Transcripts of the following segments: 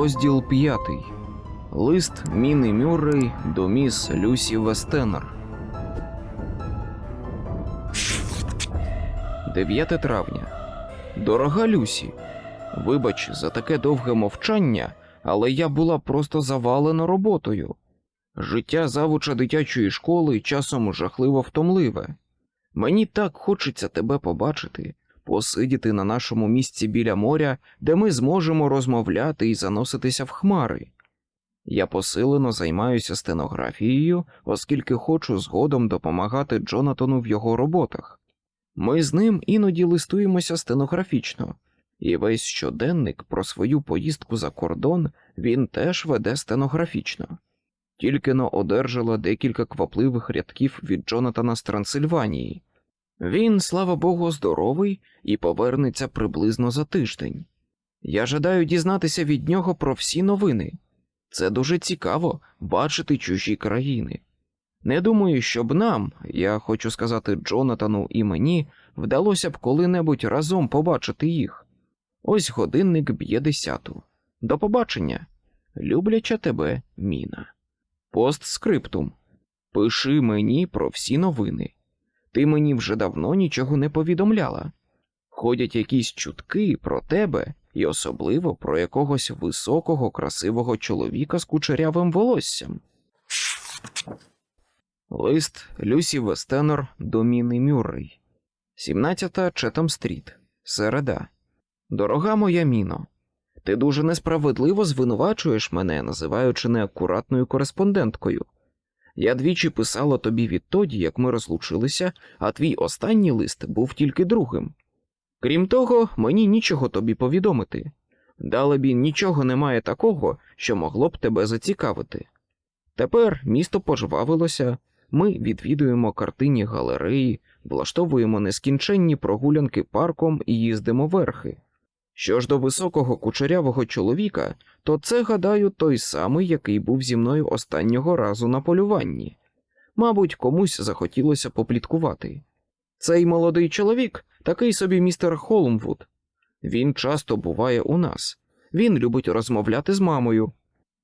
Розділ п'ятий. Лист Міни Мюррей до міс Люсі Вестенер. 9 травня. Дорога Люсі. Вибач за таке довге мовчання, але я була просто завалена роботою. Життя завуча дитячої школи часом жахливо втомливе. Мені так хочеться тебе побачити, посидіти на нашому місці біля моря, де ми зможемо розмовляти і заноситися в хмари. Я посилено займаюся стенографією, оскільки хочу згодом допомагати Джонатану в його роботах. Ми з ним іноді листуємося стенографічно, і весь щоденник про свою поїздку за кордон він теж веде стенографічно. Тільки но одержала декілька квапливих рядків від Джонатана з Трансильванії. Він, слава Богу, здоровий і повернеться приблизно за тиждень. Я жадаю дізнатися від нього про всі новини. Це дуже цікаво бачити чужі країни. Не думаю, щоб нам, я хочу сказати Джонатану і мені, вдалося б коли-небудь разом побачити їх. Ось годинник б'є десяту. До побачення. Любляча тебе, Міна. Постскриптум. Пиши мені про всі новини. Ти мені вже давно нічого не повідомляла. Ходять якісь чутки про тебе і особливо про якогось високого, красивого чоловіка з кучерявим волоссям. Лист Люсі Вестенер до Міни Мюррей. 17 Четам Стріт. Середа. Дорога моя Міно. Ти дуже несправедливо звинувачуєш мене, називаючи неакуратною кореспонденткою. Я двічі писала тобі відтоді, як ми розлучилися, а твій останній лист був тільки другим. Крім того, мені нічого тобі повідомити. Далебі, нічого немає такого, що могло б тебе зацікавити. Тепер місто пожвавилося, ми відвідуємо картинні галереї, влаштовуємо нескінченні прогулянки парком і їздимо верхи. Що ж до високого кучерявого чоловіка, то це, гадаю, той самий, який був зі мною останнього разу на полюванні. Мабуть, комусь захотілося попліткувати. Цей молодий чоловік такий собі містер Холмвуд. Він часто буває у нас. Він любить розмовляти з мамою.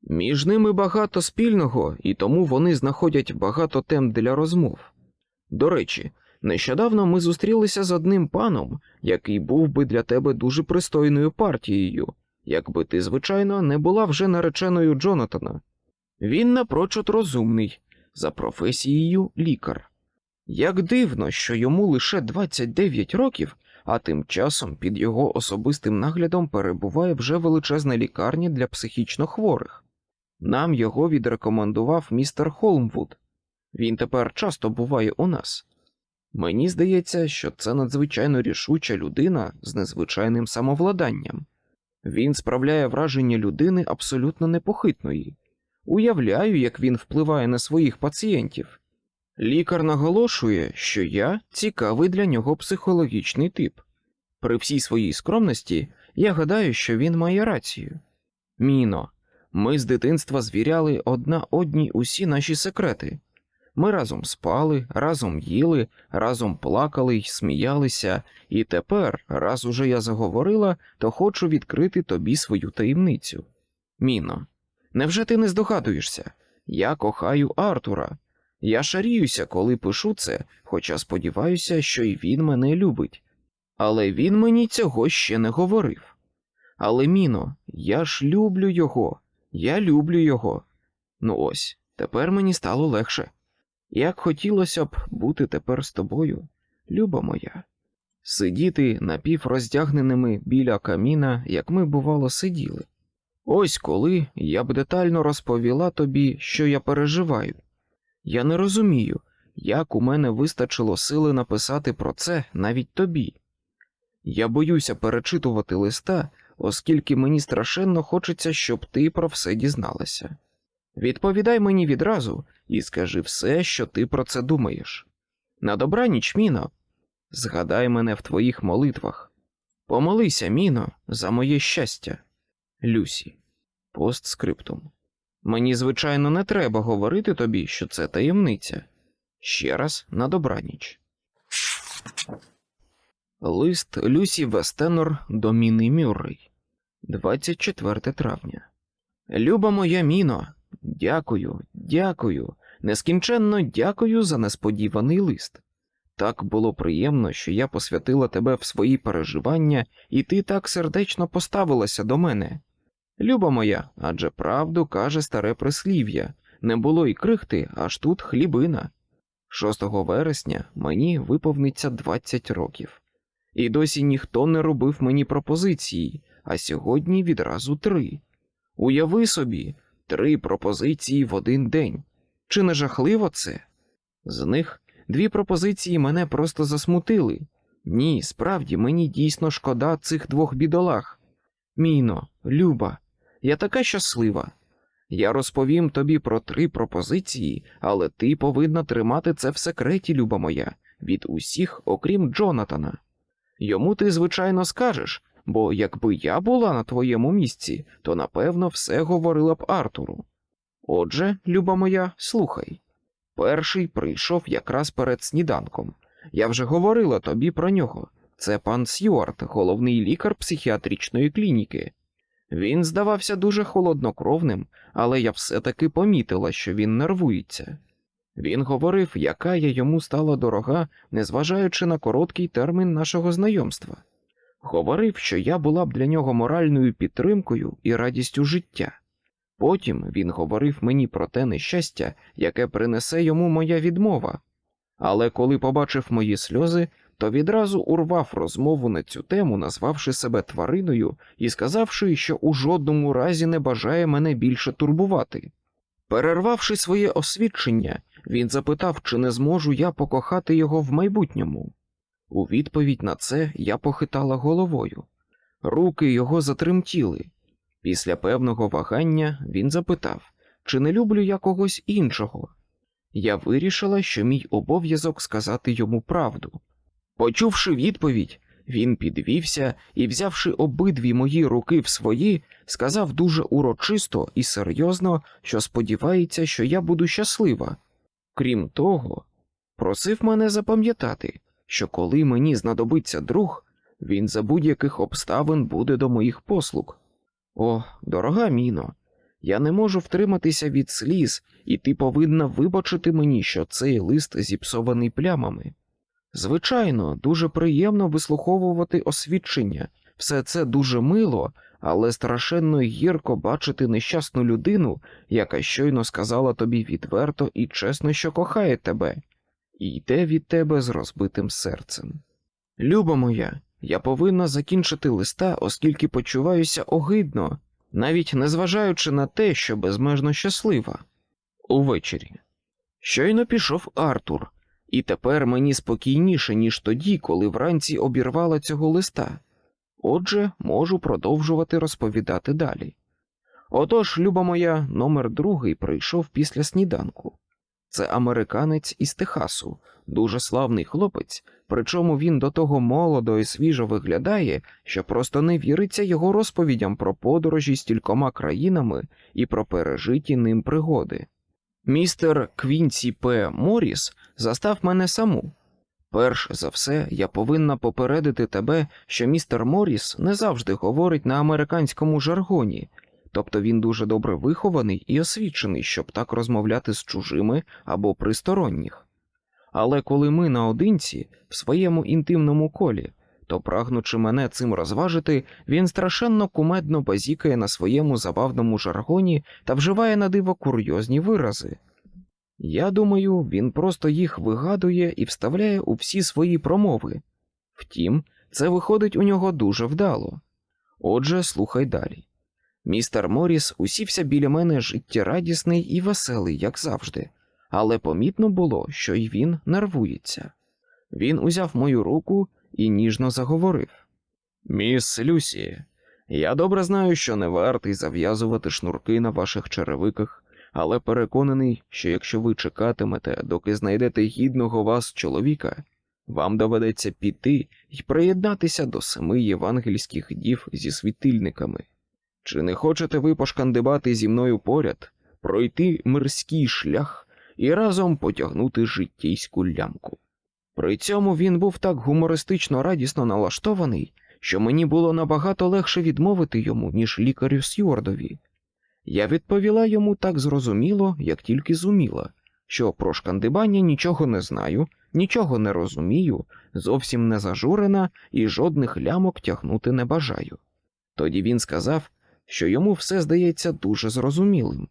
Між ними багато спільного, і тому вони знаходять багато тем для розмов. До речі, нещодавно ми зустрілися з одним паном, який був би для тебе дуже пристойною партією, якби ти, звичайно, не була вже нареченою Джонатана. Він напрочуд розумний, за професією лікар. Як дивно, що йому лише 29 років, а тим часом під його особистим наглядом перебуває вже величезна лікарня для психічно хворих. Нам його відрекомендував містер Холмвуд. Він тепер часто буває у нас. Мені здається, що це надзвичайно рішуча людина з незвичайним самовладанням. Він справляє враження людини абсолютно непохитної. Уявляю, як він впливає на своїх пацієнтів. Лікар наголошує, що я цікавий для нього психологічний тип. При всій своїй скромності я гадаю, що він має рацію. Міно, ми з дитинства звіряли одна одній усі наші секрети. Ми разом спали, разом їли, разом плакали й сміялися, і тепер, раз уже я заговорила, то хочу відкрити тобі свою таємницю. Міно, невже ти не здогадуєшся? Я кохаю Артура. Я шаріюся, коли пишу це, хоча сподіваюся, що й він мене любить. Але він мені цього ще не говорив. Але, Міно, я ж люблю його, я люблю його. Ну ось, тепер мені стало легше. Як хотілося б бути тепер з тобою, люба моя, сидіти напівроздягненими біля каміна, як ми, бувало, сиділи. Ось коли я б детально розповіла тобі, що я переживаю. Я не розумію, як у мене вистачило сили написати про це навіть тобі. Я боюся перечитувати листа, оскільки мені страшенно хочеться, щоб ти про все дізналася. Відповідай мені відразу і скажи все, що ти про це думаєш. На добраніч, Міно, згадай мене в твоїх молитвах. Помолися, Міно, за моє щастя. Люсі. Постскриптум. Мені, звичайно, не треба говорити тобі, що це таємниця. Ще раз на добраніч. Лист Люсі Вестенор до Міни Мюррей. 24 травня. Люба моя міно, дякую, дякую, нескінченно дякую за несподіваний лист. Так було приємно, що я посвятила тебе в свої переживання, і ти так сердечно поставилася до мене. Люба моя, адже правду каже старе прислів'я не було й крихти, аж тут хлібина. 6 вересня мені виповниться 20 років, і досі ніхто не робив мені пропозиції, а сьогодні відразу три. Уяви собі, три пропозиції в один день. Чи не жахливо це? З них дві пропозиції мене просто засмутили. Ні, справді мені дійсно шкода цих двох бідолах. Міно, Люба, я така щаслива. Я розповім тобі про три пропозиції, але ти повинна тримати це в секреті, люба моя, від усіх, окрім Джонатана. Йому ти, звичайно, скажеш, бо якби я була на твоєму місці, то напевно все говорила б Артуру. Отже, люба моя, слухай. Перший прийшов якраз перед сніданком. Я вже говорила тобі про нього. Це пан Сьюарт, головний лікар психіатричної клініки. Він здавався дуже холоднокровним, але я все-таки помітила, що він нервується. Він говорив, яка я йому стала дорога, незважаючи на короткий термін нашого знайомства. Говорив, що я була б для нього моральною підтримкою і радістю життя. Потім він говорив мені про те нещастя, яке принесе йому моя відмова. Але коли побачив мої сльози, то відразу урвав розмову на цю тему, назвавши себе твариною і сказавши, що у жодному разі не бажає мене більше турбувати. Перервавши своє освідчення, він запитав, чи не зможу я покохати його в майбутньому. У відповідь на це я похитала головою. Руки його затремтіли. Після певного вагання він запитав, чи не люблю я когось іншого. Я вирішила, що мій обов'язок сказати йому правду. Почувши відповідь, він підвівся і, взявши обидві мої руки в свої, сказав дуже урочисто і серйозно, що сподівається, що я буду щаслива. Крім того, просив мене запам'ятати, що коли мені знадобиться друг, він за будь-яких обставин буде до моїх послуг. О, дорога міно, я не можу втриматися від сліз, і ти повинна вибачити мені, що цей лист зіпсований плямами. Звичайно, дуже приємно вислуховувати освідчення, все це дуже мило, але страшенно гірко бачити нещасну людину, яка щойно сказала тобі відверто і чесно, що кохає тебе, і йде від тебе з розбитим серцем. Люба моя, я повинна закінчити листа, оскільки почуваюся огидно, навіть незважаючи на те, що безмежно щаслива. Увечері. Щойно пішов Артур, і тепер мені спокійніше, ніж тоді, коли вранці обірвала цього листа. Отже, можу продовжувати розповідати далі. Отож, люба моя, номер другий прийшов після сніданку. Це американець із Техасу, дуже славний хлопець, причому він до того молодо і свіжо виглядає, що просто не віриться його розповідям про подорожі стількома країнами і про пережиті ним пригоди. Містер Квінсі П. Моріс застав мене саму. Перш за все, я повинна попередити тебе, що містер Моріс не завжди говорить на американському жаргоні, тобто він дуже добре вихований і освічений, щоб так розмовляти з чужими або присторонніх. Але коли ми наодинці в своєму інтимному колі, то, прагнучи мене цим розважити, він страшенно кумедно базікає на своєму забавному жаргоні та вживає на диво курйозні вирази. Я думаю, він просто їх вигадує і вставляє у всі свої промови. Втім, це виходить у нього дуже вдало. Отже, слухай далі. Містер Моріс усівся біля мене життєрадісний і веселий, як завжди, але помітно було, що й він нервується. Він узяв мою руку і ніжно заговорив: Міс Люсі, я добре знаю, що не вартий зав'язувати шнурки на ваших черевиках, але переконаний, що якщо ви чекатимете, доки знайдете гідного вас чоловіка, вам доведеться піти і приєднатися до семи євангельських дів зі світильниками. Чи не хочете ви пошкандибати зі мною поряд, пройти мирський шлях і разом потягнути життєйську лямку? При цьому він був так гумористично радісно налаштований, що мені було набагато легше відмовити йому, ніж лікарю Сьюардові. Я відповіла йому так зрозуміло, як тільки зуміла, що про шкандибання нічого не знаю, нічого не розумію, зовсім не зажурена і жодних лямок тягнути не бажаю. Тоді він сказав, що йому все здається дуже зрозумілим.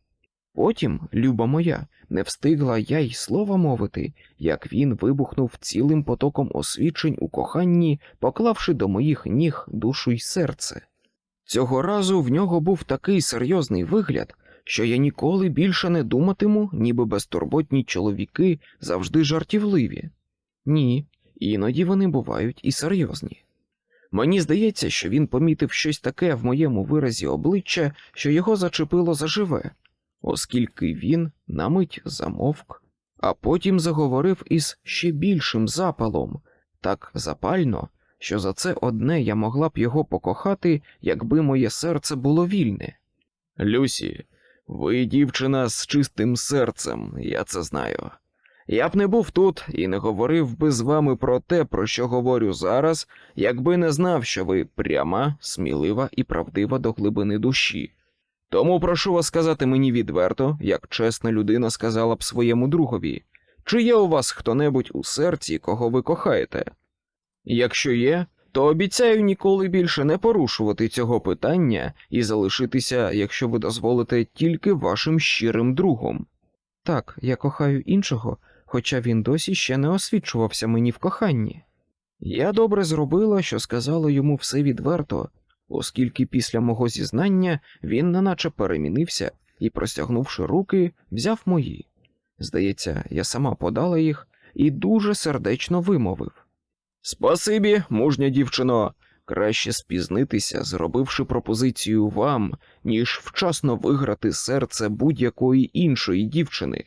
Потім, люба моя, не встигла я й слова мовити, як він вибухнув цілим потоком освічень у коханні, поклавши до моїх ніг душу й серце. Цього разу в нього був такий серйозний вигляд, що я ніколи більше не думатиму, ніби безтурботні чоловіки завжди жартівливі. Ні, іноді вони бувають і серйозні. Мені здається, що він помітив щось таке в моєму виразі обличчя, що його зачепило заживе, оскільки він на мить замовк, а потім заговорив із ще більшим запалом, так запально, що за це одне я могла б його покохати, якби моє серце було вільне. Люсі, ви дівчина з чистим серцем, я це знаю. Я б не був тут і не говорив би з вами про те, про що говорю зараз, якби не знав, що ви пряма, смілива і правдива до глибини душі. Тому прошу вас сказати мені відверто, як чесна людина сказала б своєму другові, чи є у вас хто-небудь у серці, кого ви кохаєте? Якщо є, то обіцяю ніколи більше не порушувати цього питання і залишитися, якщо ви дозволите, тільки вашим щирим другом. Так, я кохаю іншого, хоча він досі ще не освічувався мені в коханні. Я добре зробила, що сказала йому все відверто, оскільки після мого зізнання він неначе перемінився і, простягнувши руки, взяв мої. Здається, я сама подала їх і дуже сердечно вимовив. Спасибі, мужня дівчино. Краще спізнитися, зробивши пропозицію вам, ніж вчасно виграти серце будь-якої іншої дівчини.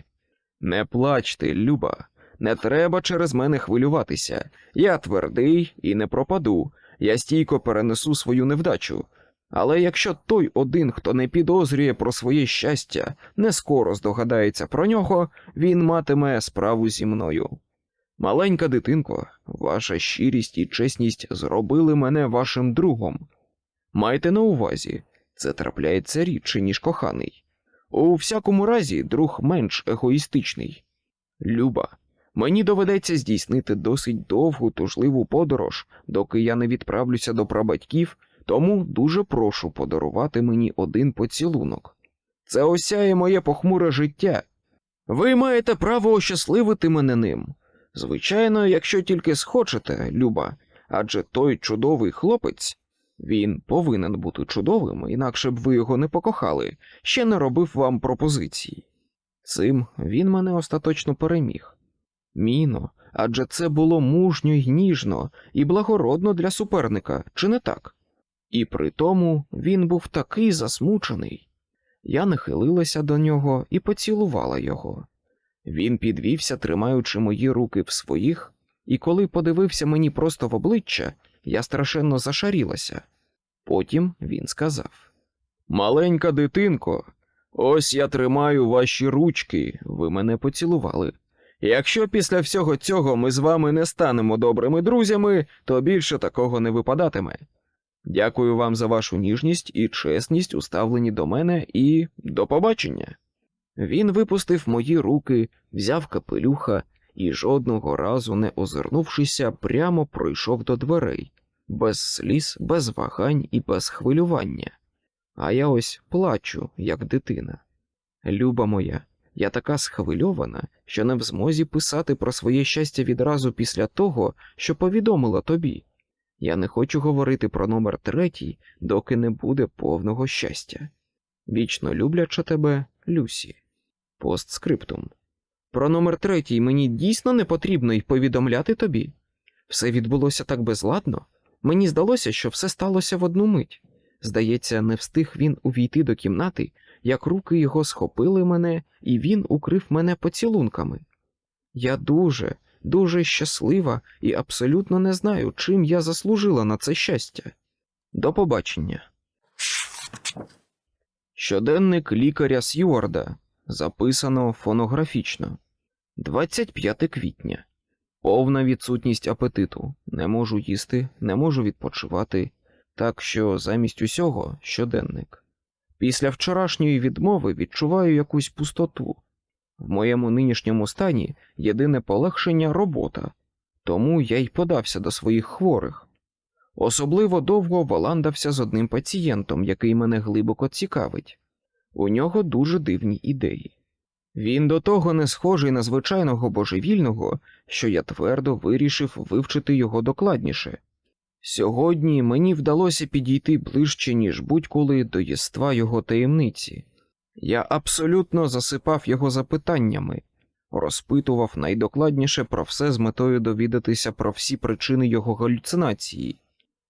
Не плачте, Люба, не треба через мене хвилюватися. Я твердий і не пропаду, я стійко перенесу свою невдачу. Але якщо той один, хто не підозрює про своє щастя, не скоро здогадається про нього, він матиме справу зі мною. Маленька дитинко, ваша щирість і чесність зробили мене вашим другом. Майте на увазі, це трапляється рідше, ніж коханий. У всякому разі, друг менш егоїстичний. Люба, мені доведеться здійснити досить довгу тужливу подорож, доки я не відправлюся до прабатьків, тому дуже прошу подарувати мені один поцілунок. Це осяє моє похмуре життя. Ви маєте право ощасливити мене ним. Звичайно, якщо тільки схочете, Люба, адже той чудовий хлопець, він повинен бути чудовим, інакше б ви його не покохали, ще не робив вам пропозиції. Цим він мене остаточно переміг. Міно, адже це було мужньо й ніжно і благородно для суперника, чи не так? І при тому він був такий засмучений. Я нахилилася до нього і поцілувала його. Він підвівся, тримаючи мої руки в своїх, і коли подивився мені просто в обличчя, я страшенно зашарілася. Потім він сказав: Маленька дитинко, ось я тримаю ваші ручки, ви мене поцілували. Якщо після всього цього ми з вами не станемо добрими друзями, то більше такого не випадатиме. Дякую вам за вашу ніжність і чесність, уставлені до мене, і до побачення. Він випустив мої руки, взяв капелюха і жодного разу не озирнувшися, прямо пройшов до дверей, без сліз, без вагань і без хвилювання. А я ось плачу, як дитина. Люба моя, я така схвильована, що не в змозі писати про своє щастя відразу після того, що повідомила тобі. Я не хочу говорити про номер третій, доки не буде повного щастя. Вічно любляча тебе, Люсі. Постскриптум. Про номер третій мені дійсно не потрібно й повідомляти тобі. Все відбулося так безладно. Мені здалося, що все сталося в одну мить. Здається, не встиг він увійти до кімнати, як руки його схопили мене, і він укрив мене поцілунками. Я дуже, дуже щаслива і абсолютно не знаю, чим я заслужила на це щастя. До побачення. Щоденник лікаря Сьюарда. Записано фонографічно. 25 квітня. Повна відсутність апетиту. Не можу їсти, не можу відпочивати. Так що замість усього щоденник. Після вчорашньої відмови відчуваю якусь пустоту. В моєму нинішньому стані єдине полегшення робота, тому я й подався до своїх хворих. Особливо довго валандався з одним пацієнтом, який мене глибоко цікавить. У нього дуже дивні ідеї. Він до того не схожий на звичайного божевільного, що я твердо вирішив вивчити його докладніше. Сьогодні мені вдалося підійти ближче, ніж будь-коли до єства його таємниці. Я абсолютно засипав його запитаннями, розпитував найдокладніше про все з метою довідатися про всі причини його галюцинації.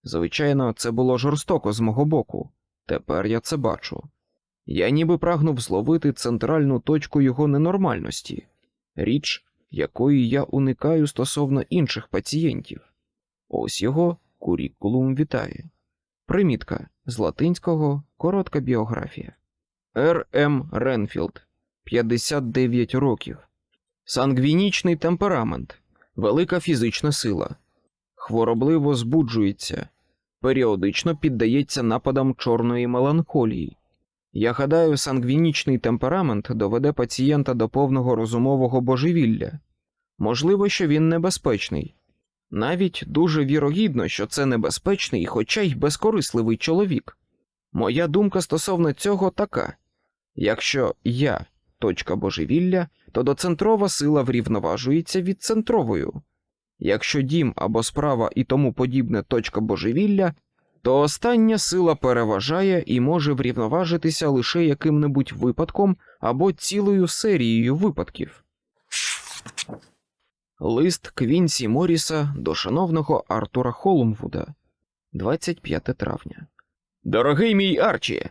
Звичайно, це було жорстоко з мого боку, тепер я це бачу. Я ніби прагнув зловити центральну точку його ненормальності, річ, якої я уникаю стосовно інших пацієнтів. Ось його курікулум вітає. Примітка з латинського коротка біографія. Р. М. Ренфілд, 59 років. Сангвінічний темперамент, велика фізична сила, хворобливо збуджується, періодично піддається нападам чорної меланхолії. Я гадаю, сангвінічний темперамент доведе пацієнта до повного розумового божевілля. Можливо, що він небезпечний. Навіть дуже вірогідно, що це небезпечний, хоча й безкорисливий чоловік. Моя думка стосовно цього така: якщо я точка божевілля, то доцентрова сила врівноважується від центровою. Якщо дім або справа і тому подібне точка божевілля, то остання сила переважає і може врівноважитися лише яким-небудь випадком або цілою серією випадків. Лист Квінсі Моріса до шановного Артура Холмвуда, 25 травня. Дорогий мій Арчі,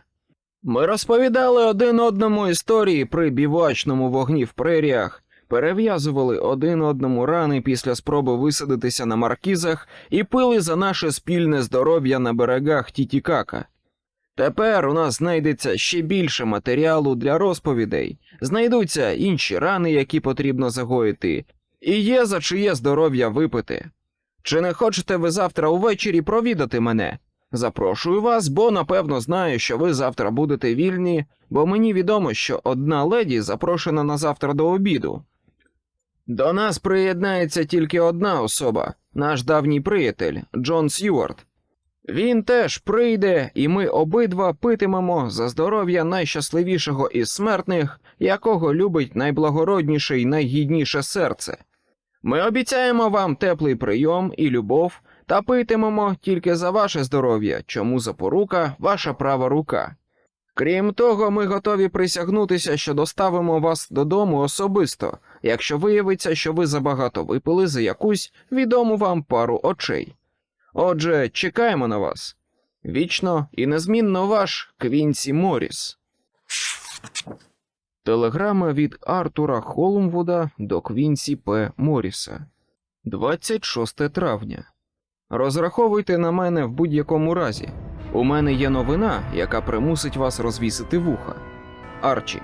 ми розповідали один одному історії при бівачному вогні в преріях, перев'язували один одному рани після спроби висадитися на маркізах і пили за наше спільне здоров'я на берегах Тітікака. Тепер у нас знайдеться ще більше матеріалу для розповідей, знайдуться інші рани, які потрібно загоїти, і є за чиє здоров'я випити. Чи не хочете ви завтра увечері провідати мене? Запрошую вас, бо напевно знаю, що ви завтра будете вільні, бо мені відомо, що одна леді запрошена на завтра до обіду. До нас приєднається тільки одна особа, наш давній приятель Джон Сьюарт. Він теж прийде, і ми обидва питимемо за здоров'я найщасливішого із смертних, якого любить найблагородніше й найгідніше серце. Ми обіцяємо вам теплий прийом і любов та питимемо тільки за ваше здоров'я, чому запорука ваша права рука. Крім того, ми готові присягнутися, що доставимо вас додому особисто, якщо виявиться, що ви забагато випили за якусь відому вам пару очей. Отже, чекаємо на вас. Вічно і незмінно ваш Квінсі Моріс. Телеграма від Артура Холмвуда до Квінсі П. Моріса. 26 травня. Розраховуйте на мене в будь-якому разі. У мене є новина, яка примусить вас розвісити вуха. Арчі.